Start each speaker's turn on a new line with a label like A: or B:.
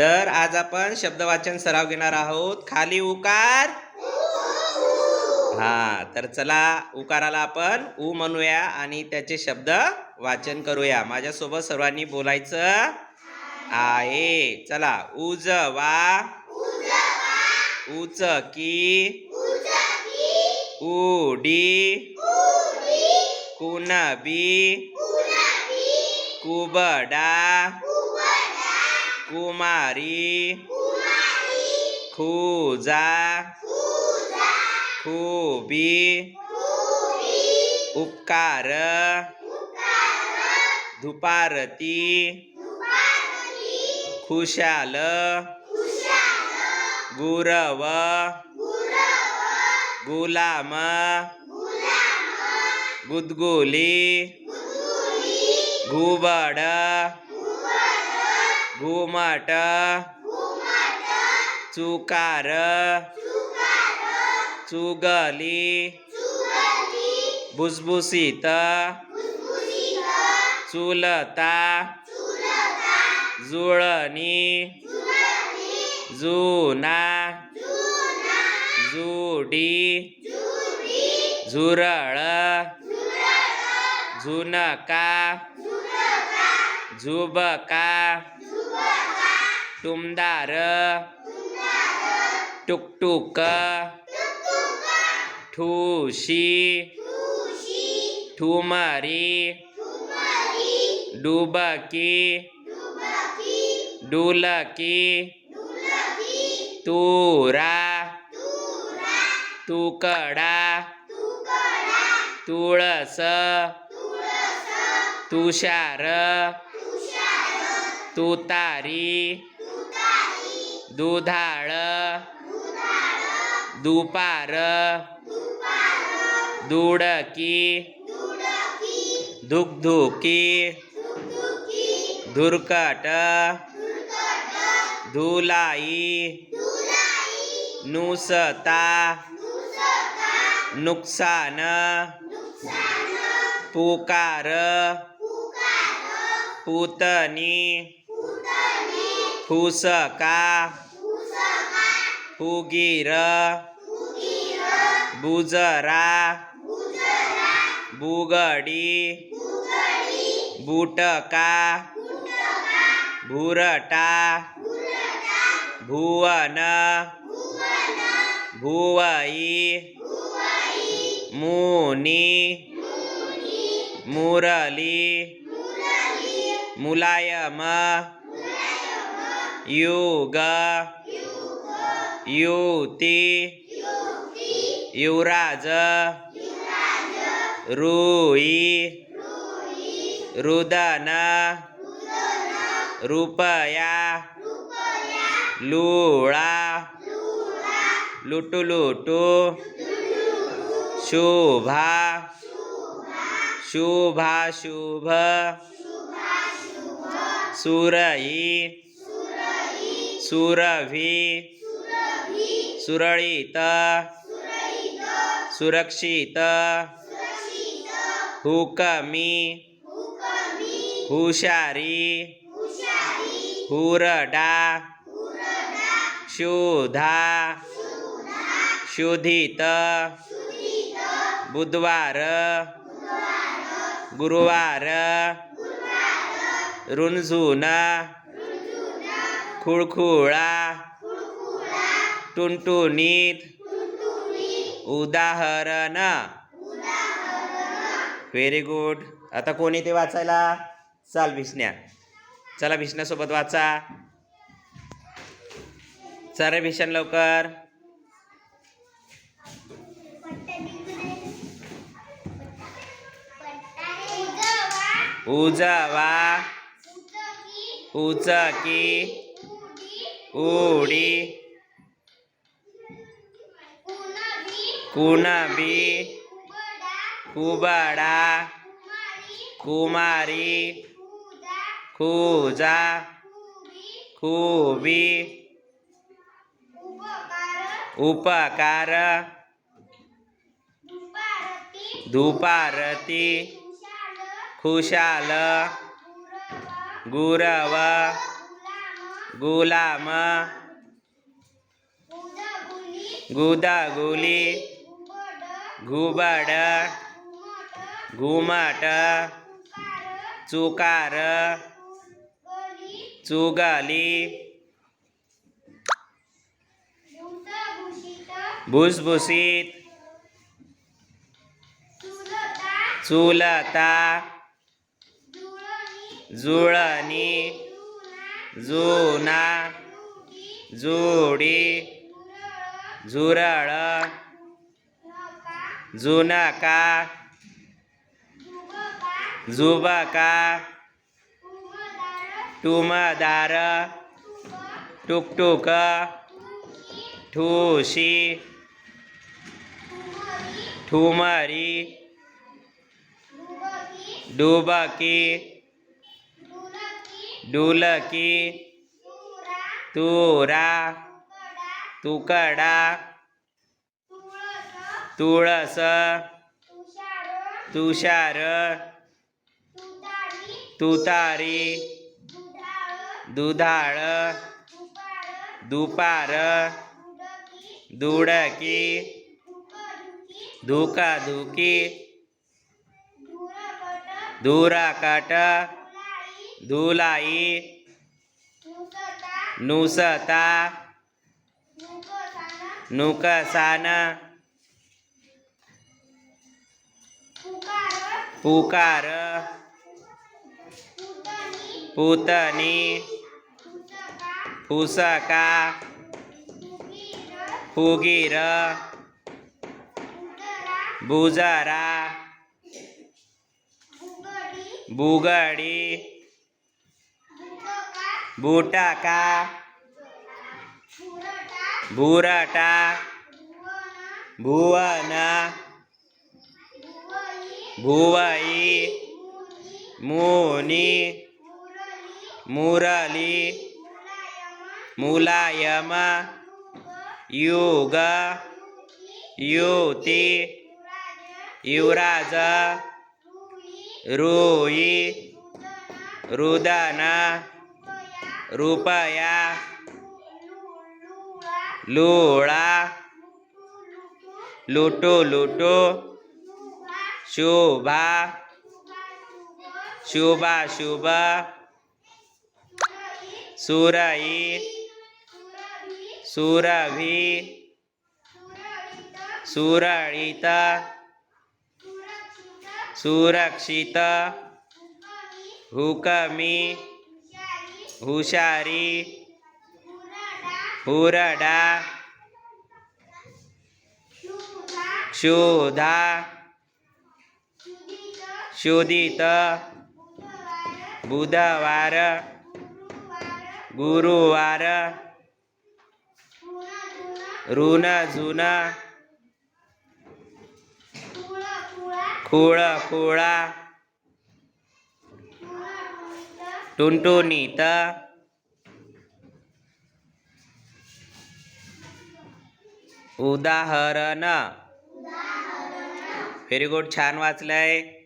A: तर आज आपण शब्दवाचन सराव घेणार आहोत. खाली उकार. हा तर चला उकाराला आपण उ म्हणूया आणि त्याचे शब्द वाचन करूया. माझ्यासोबत सर्वांनी बोलायचं आहे. चला उज वा. उच की. उडी कुणबी कुबडा. कुमारी। खुजा। खुबी। उपकार। दुपारती खुशाल। गुरव। गुलाम। गुदगुली। घुबड। घुमट चुकार चुगली भुसभुसीत चुलता जुळणी जुना जुडी झुरळ झुनका झुबका टुमदार। टुकटुक। ठुशी। ठुमरी। डुबकी। डुलकी। तुरा। तुकडा। तुळस। तुषार। तुतारी। दुधाळ। दुपार। दुडकी। धुकधुकी धुरकट। धुलाई। नुसता। नुकसान। पुकार। पुतनी फुसका फुगीर। बुजरा। बुगडी। बुटका। भुरटा भुवन। भुवई। मुनी। मुरली। मुलायम। युग. युती. युवराज. रुई. रुदन. रुपया. लुळा. लुटुलुटू. शुभा. शुभाशुभ. सुरई. सुरभी। सुरळीत। सुरक्षित। हुकमी। हुशारी। हुरडा। शोधा शोधित बुधवार। गुरुवार। रुंझुना खुळखुळा. टुनटुनीत. उदाहरण. व्हेरी गुड आता कोणी ते वाचायला? चाल भिसण्या. चला भिसण्यासोबत वाचा. चल रे भिषण लवकर. उजवा. उचकी उडी कुणबी कुबडा कुमारी खुजा खुबी उपकार धुपारती खुशाल गुरव गुलाम। गुदगुली। घुबड घुमट चुकार। चुगली। भुसभुशीत। चुलता। जुळणी। जुना जुडी झुरळ जुनका जुबका टुमदार टुकटुक ठुशी ठुमरी डुबकी ढोलकी तुरा तुकडा तुळस तुषार तुतारी दुधाळ दुपार दुडकी धुकाधुकी धुराकाट धुलाई। नुसता। नुकसान। पुकार। पुतणी। फुसका फुगीर। बुजरा। बुगडी। बुटाका बुरटा? भुवन भुवई मुनी? मुरली? मुलायम? युग? युती युवराज? रुई? रुदना? रुपया लोळा लुटू लुटू शुभा शोभा शुभ सुरई सुरभी सुरळीत सुरक्षित हुकमी हुशारी हुरडा क्षुधा शोधित बुधवार गुरुवार ऋण जुन खुळ खुळा टुनटुनीत उदाहरण. व्हेरी गुड छान वाचलंय.